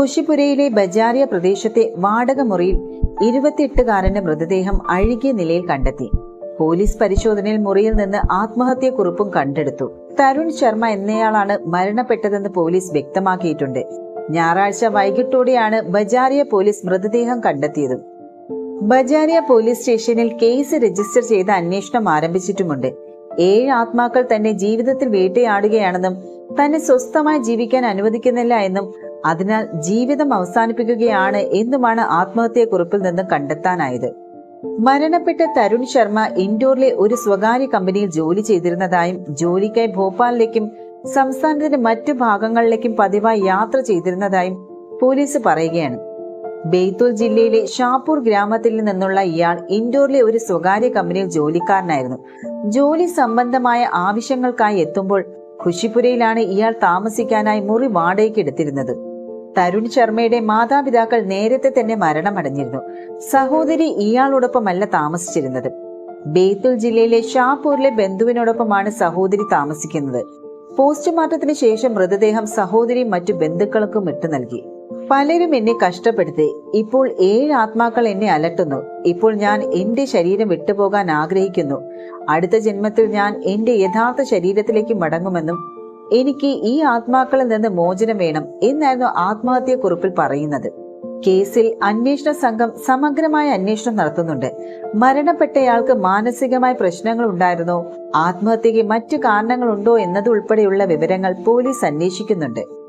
ഖുഷിപുരയിലെ ബജാരിയ പ്രദേശത്തെ വാടക മുറിയിൽ ഇരുപത്തിയെട്ടുകാരന്റെ മൃതദേഹം അഴുകിയ നിലയിൽ കണ്ടെത്തി. പോലീസ് പരിശോധനയിൽ മുറിയിൽ നിന്ന് ആത്മഹത്യക്കുറിപ്പും കണ്ടെടുത്തു. തരുൺ ശർമ്മ എന്നയാളാണ് മരണപ്പെട്ടതെന്ന് പോലീസ് വ്യക്തമാക്കിയിട്ടുണ്ട്. ഞായറാഴ്ച വൈകിട്ടോടെയാണ് ബജാരിയ പോലീസ് മൃതദേഹം കണ്ടെത്തിയത്. ബജാരിയ പോലീസ് സ്റ്റേഷനിൽ കേസ് രജിസ്റ്റർ ചെയ്ത് അന്വേഷണം ആരംഭിച്ചിട്ടുമുണ്ട്. ഏഴ് ആത്മാക്കൾ തന്നെ ജീവിതത്തിൽ വേട്ടയാടുകയാണെന്നും തന്നെ സ്വസ്ഥമായി ജീവിക്കാൻ അനുവദിക്കുന്നില്ല എന്നും അതിനാൽ ജീവിതം അവസാനിപ്പിക്കുകയാണ് എന്നുമാണ് ആത്മഹത്യക്കുറിപ്പിൽ നിന്ന് കണ്ടെത്താനായത്. മരണപ്പെട്ട തരുൺ ശർമ്മ ഇൻഡോറിലെ ഒരു സ്വകാര്യ കമ്പനിയിൽ ജോലി ചെയ്തിരുന്നതായും ജോലിക്കായി ഭോപ്പാലിലേക്കും സംസ്ഥാനത്തിന്റെ മറ്റു ഭാഗങ്ങളിലേക്കും പതിവായി യാത്ര ചെയ്തിരുന്നതായും പോലീസ് പറയുകയാണ്. ബെയ്ത്തൂൽ ജില്ലയിലെ ഷാപ്പൂർ ഗ്രാമത്തിൽ നിന്നുള്ള ഇയാൾ ഇൻഡോറിലെ ഒരു സ്വകാര്യ കമ്പനിയിൽ ജോലിക്കാരനായിരുന്നു. ജോലി സംബന്ധമായ ആവശ്യങ്ങൾക്കായി എത്തുമ്പോൾ ഖുഷിപുരയിലാണ് ഇയാൾ താമസിക്കാനായി മുറി വാടകയ്ക്ക് എടുത്തിരുന്നത്. തരുൺ ശർമ്മയുടെ മാതാപിതാക്കൾ നേരത്തെ തന്നെ മരണമടഞ്ഞിരുന്നു. സഹോദരി ഇയാളോടൊപ്പമല്ല താമസിച്ചിരുന്നത്. ബേത്തുൽ ജില്ലയിലെ ഷാപൂരിലെ ബന്ധുവിനോടൊപ്പമാണ് സഹോദരി താമസിക്കുന്നത്. പോസ്റ്റ്മോർട്ടത്തിന് ശേഷം മൃതദേഹം സഹോദരിയും മറ്റു ബന്ധുക്കൾക്കും ഇട്ടു നൽകി. പലരും എന്നെ കഷ്ടപ്പെടുത്തി. ഇപ്പോൾ ഏഴ് ആത്മാക്കൾ എന്നെ അലട്ടുന്നു. ഇപ്പോൾ ഞാൻ എന്റെ ശരീരം വിട്ടുപോകാൻ ആഗ്രഹിക്കുന്നു. അടുത്ത ജന്മത്തിൽ ഞാൻ എന്റെ യഥാർത്ഥ ശരീരത്തിലേക്ക് മടങ്ങുമെന്നും എനിക്ക് ഈ ആത്മാക്കളിൽ നിന്ന് മോചനം വേണം എന്നായിരുന്നു ആത്മഹത്യക്കുറിപ്പിൽ പറയുന്നത്. കേസിൽ അന്വേഷണ സംഘം സമഗ്രമായ അന്വേഷണം നടത്തുന്നുണ്ട്. മരണപ്പെട്ടയാൾക്ക് മാനസികമായ പ്രശ്നങ്ങൾ ഉണ്ടായിരുന്നോ? ആത്മഹത്യക്ക് മറ്റു കാരണങ്ങളുണ്ടോ എന്നതുൾപ്പെടെയുള്ള വിവരങ്ങൾ പോലീസ് അന്വേഷിക്കുന്നുണ്ട്.